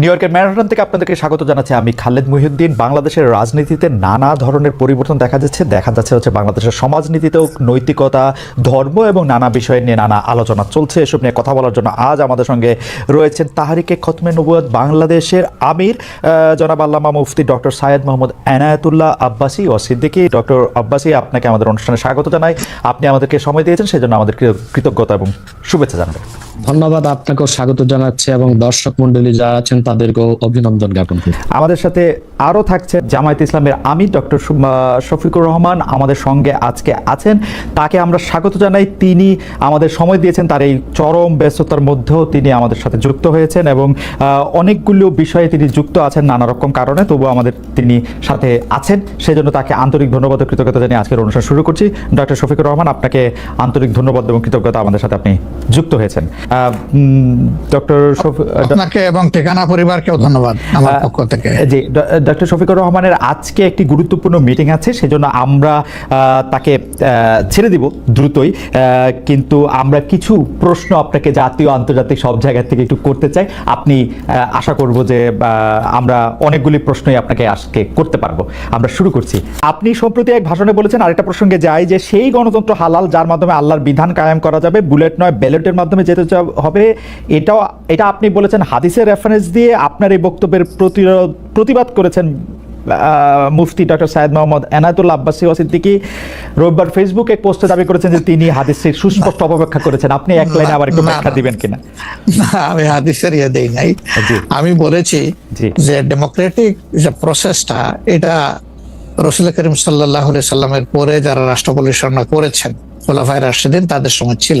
New ইয়র্কের marathon থেকে আপনাদেরকে স্বাগত জানাচ্ছি আমি খালেদ মহিউদ্দিন। বাংলাদেশের রাজনীতিতে নানা ধরনের পরিবর্তন দেখা যাচ্ছে। দেখা যাচ্ছে হচ্ছে বাংলাদেশের সমাজনীতিতেও নৈতিকতা, ধর্ম এবং নানা বিষয় নিয়ে নানা আলোচনা চলছে। এসব নিয়ে কথা বলার জন্য আজ আমাদের সঙ্গে রয়েছেন তাহারিকে খতমে নবুয়াদ বাংলাদেশের আমির জনাব আল্লামা মুফতি ডক্টর সায়েদ মোহাম্মদ এনায়েতুল্লাহ আব্বাসি ও সিদ্দিকী ডক্টর আব্বাসি আপনাকে আমাদের অনুষ্ঠানে স্বাগত জানাই। আপনি আমাদেরকে সময় দিয়েছেন, সেজন্য আমাদের কৃতজ্ঞতা এবং শুভেচ্ছা জানাবেন। ধন্যবাদ আপনাকেও স্বাগত জানাচ্ছি এবং দর্শক মন্ডলী যারা আছেন তাদেরকেও অভিনন্দন জ্ঞাপন করি আমাদের সাথে আরও থাকছে জামায়াত ইসলামের আমি ডক্টর শফিকুর রহমান। আমাদের সঙ্গে আজকে আছেন। তাকে আমরা স্বাগত জানাই। তিনি আমাদের সময় দিয়েছেন তার এই চরম ব্যস্ততার মধ্যেও তিনি আমাদের সাথে যুক্ত হয়েছেন এবং অনেকগুলো বিষয়ে তিনি যুক্ত আছেন নানা রকম কারণে। তবু আমাদের তিনি সাথে আছেন। সেজন্য তাকে আন্তরিক ধন্যবাদ ও কৃতজ্ঞতা জানিয়ে আজকের অনুষ্ঠান শুরু করছি। ডক্টর শফিকুর রহমান আপনাকে আন্তরিক ধন্যবাদ এবং কৃতজ্ঞতা আমাদের সাথে আপনি যুক্ত হয়েছেন। ডক্টর আপনাকে এবং ঠিকানা পরিবারকেও ধন্যবাদ আমার পক্ষ থেকে। জি ডক্টর শফিকুর রহমানের আজকে একটি গুরুত্বপূর্ণ মিটিং আছে সেজন্য আমরা তাকে ছেড়ে দিব দ্রুতই কিন্তু আমরা কিছু প্রশ্ন আপনাকে জাতীয় আন্তর্জাতিক সব জায়গা থেকে একটু করতে চাই। আপনি আশা করব যে আমরা অনেকগুলি প্রশ্নই আপনাকে আজকে করতে পারব। আমরা শুরু করছি। আপনি সম্প্রতি এক ভাষণে বলেছেন আরেকটা প্রসঙ্গে যাই যে সেই গণতন্ত্র হালাল যার মাধ্যমে আল্লাহর বিধান কায়েম করা যাবে বুলেট নয় ব্যালটের মাধ্যমে যেতে হবে। এটাও এটা আপনি বলেছেন হাদিসের রেফারেন্স দিয়ে আপনার এই বক্তব্যের প্রতিরোধ প্রতিবাদ করেছেন মুফতি ডক্টর সায়েদ মোহাম্মদ এনায়তুল্লাহ আব্বাসী ওসিদ্দিকি রোববার ফেসবুকে এক পোস্টে দাবি করেছেন যে তিনি হাদিসের সুস্পষ্ট অপব্যাখ্যা করেছেন। আপনি এক লাইনে আবার একটু ব্যাখ্যা দিবেন কিনা? না, আমি হাদিসের ইয়ে দেই নাই। আমি বলেছি যে ডেমোক্রেটিক যে প্রসেসটা এটা রসুল করিম সাল্লাহ সাল্লামের পরে যারা রাষ্ট্র পরিচালনা করেছেন খোলাফাই রাশিদিন তাদের সময় ছিল।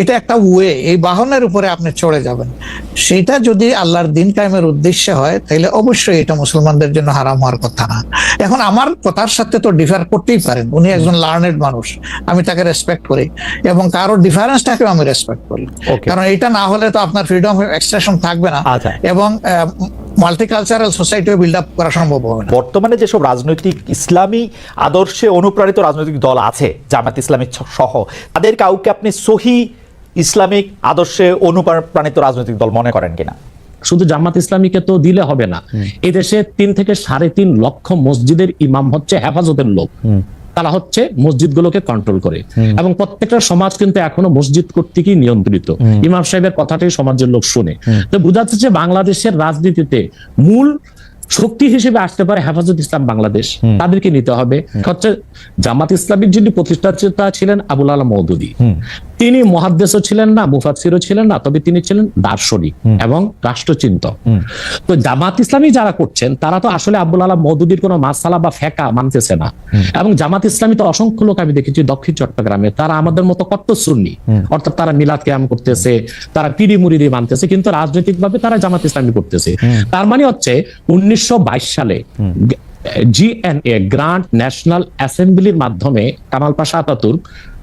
এটা একটা ওয়ে এই বাহনের উপরে আপনি চড়ে যাবেন। সেটা যদি আল্লাহর দিন কায়েমের উদ্দেশ্যে হয় তাহলে অবশ্যই এটা মুসলমানদের জন্য হারাম হওয়ার কথা না। এখন আমার কথার সাথে তো ডিফার করতেই পারেন উনি একজন লার্নেড মানুষ আমি তাকে রেসপেক্ট করি এবং কারোর ডিফারেন্সটাকেও আমি রেসপেক্ট করি। কারণ এটা না হলে তো আপনার ফ্রিডম এক্সপ্রেশন থাকবে না। আচ্ছা। এবং মাল্টিকালচারাল সোসাইটিও বিল্ড আপ করা সম্ভব হবে না। বর্তমানে যেসব রাজনৈতিক ইসলামী আদর্শে অনুপ্রাণিত রাজনৈতিক দল আছে জামাত ইসলামী সহ তাদের কাউকে আপনি সহি ইসলামিক আদর্শে অনুপ্রাণিত রাজনৈতিক দল মনে করেন কিনা? শুধু জামাত ইসলামীকে তো দিলে হবে না। এদেশে তিন থেকে সাড়ে তিন লক্ষ মসজিদের ইমাম হচ্ছে হেফাজতের লোক। তারা হচ্ছে মসজিদগুলোকে কন্ট্রোল করে। এবং প্রত্যেকটা সমাজ কিন্তু এখনও মসজিদ কর্তৃকই নিয়ন্ত্রিত। ইমাম সাহেবের কথাটাই সমাজের লোক শুনে। তো বোঝা যাচ্ছে যে বাংলাদেশের রাজনীতিতে মূল শক্তি হিসেবে আসতে পারে হেফাজত ইসলাম বাংলাদেশ। তাদেরকে নিতে হবে। হচ্ছে জামাত ইসলামীর যিনি প্রতিষ্ঠাতা ছিলেন আবুল আলম মৌদুদি। তিনি মহাদ্দেশও ছিলেন না মুফাসিরও ছিলেন না তবে তিনি ছিলেন দার্শনিক এবং রাষ্ট্রচিন্তক। তো জামাত ইসলামী যারা করছেন তারা তো আসলে আব্দুল আলাম মৌদুদির কোনো মাসালা বা ফেকা মানতেছে না। এবং জামাত ইসলামী তো অসংখ্য লোক আমি দেখেছি দক্ষিণ চট্টগ্রামে তারা আমাদের মতো কট্ট সুন্নি। অর্থাৎ তারা মিলাদ ক্যাম করতেছে তারা পিড়ি মুড়ি মানতেছে কিন্তু রাজনৈতিক ভাবে তারা জামাত ইসলামী করতেছে। তার মানে হচ্ছে উনিশশো বাইশ সালে জিএনএ গ্রান্ট ন্যাশনাল অ্যাসেম্বলির মাধ্যমে কামাল পাশা আতাতুর্ক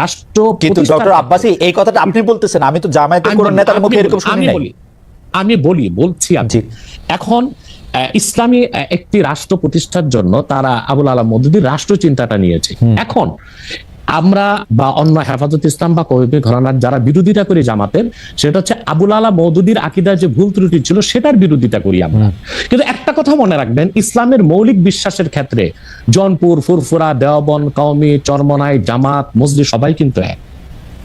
রাষ্ট্র কিন্তু ডক্টর আব্বাসি এই কথাটা আপনি বলতেছেন আমি তো জামায়াতের কোন নেতার মুখে এরকম বলি, শুনি আমি নাই। বলি আমি বলি বলছি আমি। এখন ইসলামী একটি রাষ্ট্র প্রতিষ্ঠার জন্য তারা আবুল আলাম মদুদির রাষ্ট্র চিন্তাটা নিয়েছে। এখন আমরা বা অন্য হেফাজত ইসলাম বা কবি ঘরানার যারা বিরোধিতা করি জামাতের, সেটা হচ্ছে আবুল আলা মৌদুদির আকিদার যে ভুল ত্রুটি ছিল, সেটার বিরোধিতা করি আমরা। কিন্তু একটা কথা মনে রাখবেন, ইসলামের মৌলিক বিশ্বাসের ক্ষেত্রে জনপুর, ফুরফুরা দেওবন কওমি, চরমনাই, জামাত, মসজিদ সবাই কিন্তু এক।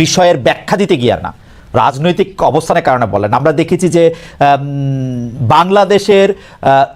বিষয়ের ব্যাখ্যা দিতে গিয়ে না। রাজনৈতিক অবস্থানের কারণে বলেন। আমরা দেখেছি যে বাংলাদেশের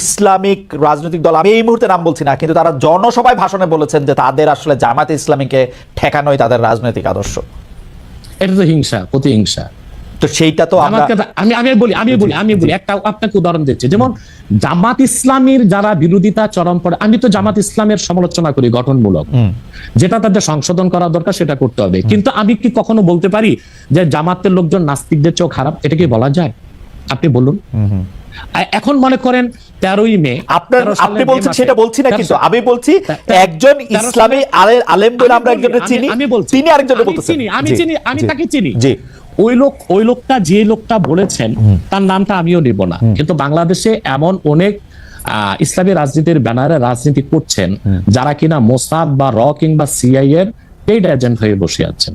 ইসলামিক রাজনৈতিক দল আমি এই মুহূর্তে নাম বলছি না কিন্তু তারা জনসভায় ভাষণে বলেছেন যে তাদের আসলে জামাতে ইসলামীকে ঠেকানোই তাদের রাজনৈতিক আদর্শ। এটা তো হিংসা প্রতিহিংসা। তো সেইটা তো আমরা আমি আমি বলি আমি বলি আমি বলি একটা আপনাকে উদাহরণ দিচ্ছি। যেমন জামাত ইসলামের যারা বিরোধিতা চরম পড়ে আমি তো জামাত ইসলামের সমালোচনা করি গঠনমূলক। যেটা তাদের সংশোধন করা দরকার সেটা করতে হবে। কিন্তু আমি কি কখনো বলতে পারি যে জামাতের লোকজন নাস্তিকদের চেয়েও খারাপ? এটা কি বলা যায়? আপনি বলুন। এখন মনে করেন তেরোই মে আপনার আপনি বলছেন সেটা বলছি না কিন্তু আমি বলছি একজন ইসলামী সালে- আলেম বলে আমরা বলি, একজনকে চিনি আমি বলছি। তিনি আরেকজনকে বলতেছেন। চিনি, আমি চিনি আমি তাকে চিনি। জি। ওই লোক ওই লোকটা যে লোকটা বলেছেন তার নামটা আমিও নিব না। কিন্তু বাংলাদেশে এমন অনেক আহ, ইসলামী রাজনীতির ব্যানারে রাজনীতি করছেন যারা কিনা মোসাদ বা র কিংবা সিআই এর পেইড এজেন্ট হয়ে বসে আছেন।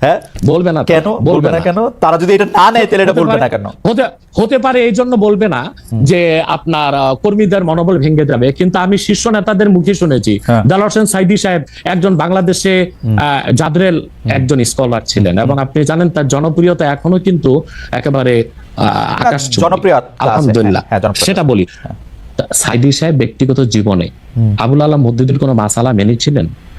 হ্যাঁ? বলবে না কেন? বলবে না কেন? তারা যদি এটা না নেয় তাহলে এটা বলবে না কেন? হতে হতে পারে এই জন্য বলবে না যে আপনার কর্মীদের মনোবল ভেঙে যাবে। কিন্তু আমি শীর্ষ নেতাদের মুখে শুনেছি। হ্যাঁ। হোসেন সাইদি সাহেব একজন বাংলাদেশে জাদরেল একজন স্কলার ছিলেন এবং আপনি জানেন তার জনপ্রিয়তা এখনও কিন্তু একেবারে আহ, আকাশ ছোঁয়া। আলহামদুলিল্লাহ। হ্যাঁ, হ্যাঁ। সেটা বলি। সাইদি সাহেব ব্যক্তিগত জীবনে আবুল আলাম মদ্দুদের কোনো মাসালা মেনেছিলেন?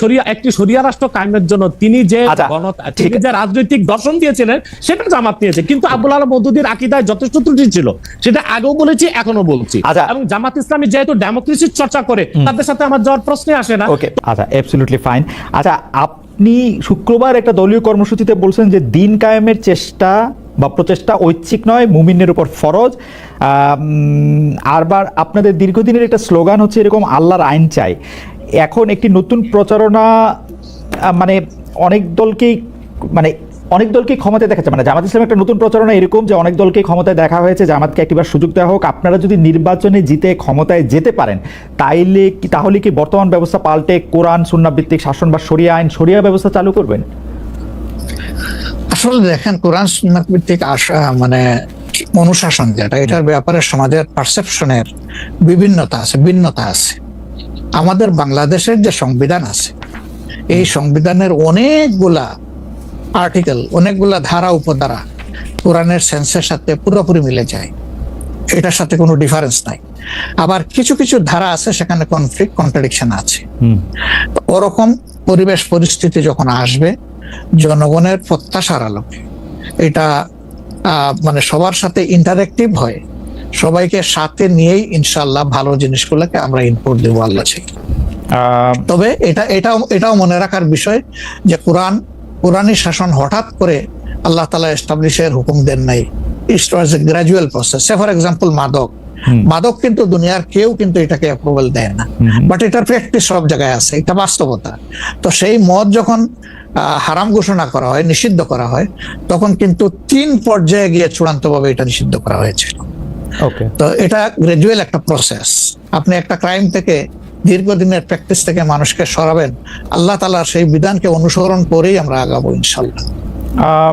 শরিয়া একটি শরিয়া রাষ্ট্র কায়েমের জন্য তিনি যে আচ্ছা, তিনি যে রাজনৈতিক দর্শন দিয়েছিলেন সেটা জামাত নিয়েছে। কিন্তু আবুল আলাহ মৌদুদির আকিদায় যথেষ্ট ত্রুটি ছিল। সেটা আগেও বলেছি এখনও বলছি। আচ্ছা। এবং জামাত ইসলামী যেহেতু ডেমোক্রেসির চর্চা করে তাদের সাথে আমার যাওয়ার প্রশ্নে আসে না। ওকে আচ্ছা অ্যাবসলিউটলি ফাইন আচ্ছা আপনি শুক্রবার একটা দলীয় কর্মসূচিতে বলছেন যে দিন কায়েমের চেষ্টা বা প্রচেষ্টা ঐচ্ছিক নয় মুমিনের উপর ফরজ। আরবার আপনাদের দীর্ঘদিনের একটা স্লোগান হচ্ছে এরকম আল্লাহর আইন চাই। এখন একটি নতুন প্রচারণা মানে অনেক দলকেই মানে অনেক দলকে ক্ষমতায় দেখাচ্ছে। মানে জামাত ইসলাম একটা নতুন প্রচারণা এরকম যে অনেক দলকে ক্ষমতায় দেখা হয়েছে, জামাতকে একটিবার সুযোগ দেওয়া হোক। আপনারা যদি নির্বাচনে জিতে ক্ষমতায় যেতে পারেন, তাইলে কি, তাহলে কি বর্তমান ব্যবস্থা পাল্টে কোরআন সুন্না ভিত্তিক শাসন বা শরিয়া আইন, শরিয়া ব্যবস্থা চালু করবেন? আসলে দেখেন, কোরআন সুন্নাত ভিত্তিক আশা মানে অনুশাসন যেটা, এটার ব্যাপারে সমাজের পারসেপশনের বিভিন্নতা আছে, ভিন্নতা আছে। আমাদের বাংলাদেশের যে সংবিধান আছে এই সংবিধানের অনেকগুলা আর্টিকেল অনেকগুলা ধারা উপধারা কোরআনের সেন্সের সাথে পুরোপুরি মিলে যায়। এটার সাথে কোনো ডিফারেন্স নাই। আবার কিছু কিছু ধারা আছে সেখানে কনফ্লিক্ট কন্ট্রাডিকশন আছে। ওরকম পরিবেশ পরিস্থিতি যখন আসবে জনগণের প্রত্যাশার আলোকে এটা মানে সবার সাথে ইন্টারেক্টিভ হয় সবাইকে সাথে নিয়েই ইনশাল্লাহ ভালো জিনিসগুলোকে আমরা ইনপুট দেবো আল্লাহ তবে এটা এটাও এটাও মনে রাখার বিষয় যে কোরআন কোরআনী শাসন হঠাৎ করে আল্লাহ তালা এস্টাবলিশের হুকুম দেন নাই। It was a gradual process say for example মাদক। মাদক কিন্তু দুনিয়ার কেউ কিন্তু এটাকে অ্যাপ্রুভাল দেয় না। বাট এটার প্র্যাকটিস সব জায়গায় আছে। এটা বাস্তবতা। তো সেই মদ যখন হারাম ঘোষণা করা হয় নিষিদ্ধ করা হয় তখন কিন্তু তিন পর্যায়ে গিয়ে চূড়ান্তভাবে এটা নিষিদ্ধ করা হয়েছিল। তো এটা গ্রাজুয়াল একটা প্রসেস আপনি একটা ক্রাইম থেকে দীর্ঘদিনের প্র্যাকটিস থেকে মানুষকে সরাবেন আল্লাহ তালার সেই বিধানকে অনুসরণ করেই আমরা আগাবো ইনশাল্লাহ আহ,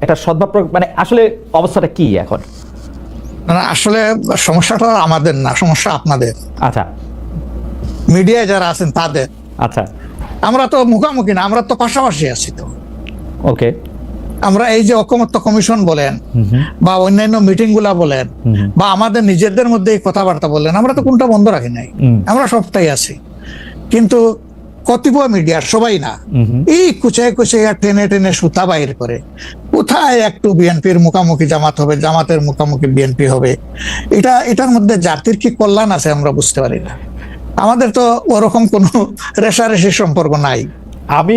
একটা সদ্ভাব মানে আসলে অবস্থাটা কি এখন? মানে আসলে সমস্যাটা আমাদের না সমস্যা আপনাদের। আচ্ছা। মিডিয়ায় যারা আছেন তাদের। আচ্ছা। আমরা তো মুখামুখি না আমরা তো পাশাপাশি আছি তো। ওকে। আমরা এই যে ঐকমত্য কমিশন বলেন বা অন্যান্য মিটিংগুলা বলেন বা আমাদের নিজেদের মধ্যে এই কথাবার্তা বললেন আমরা তো কোনটা বন্ধ রাখি নাই। আমরা সবটাই আছি। কিন্তু কতিপয় মিডিয়ার সবাই না। এই কুচায় কুচাইয়া টেনে টেনে সুতা বাইর করে। কোথায় একটু বিএনপির মুখামুখি জামাত হবে, জামাতের মুখামুখি বিএনপি হবে? এটা, এটার মধ্যে জাতির কি কল্যাণ আছে আমরা বুঝতে পারি না। আমাদের তো ওরকম কোনো রেশারেশি সম্পর্ক নাই। আমি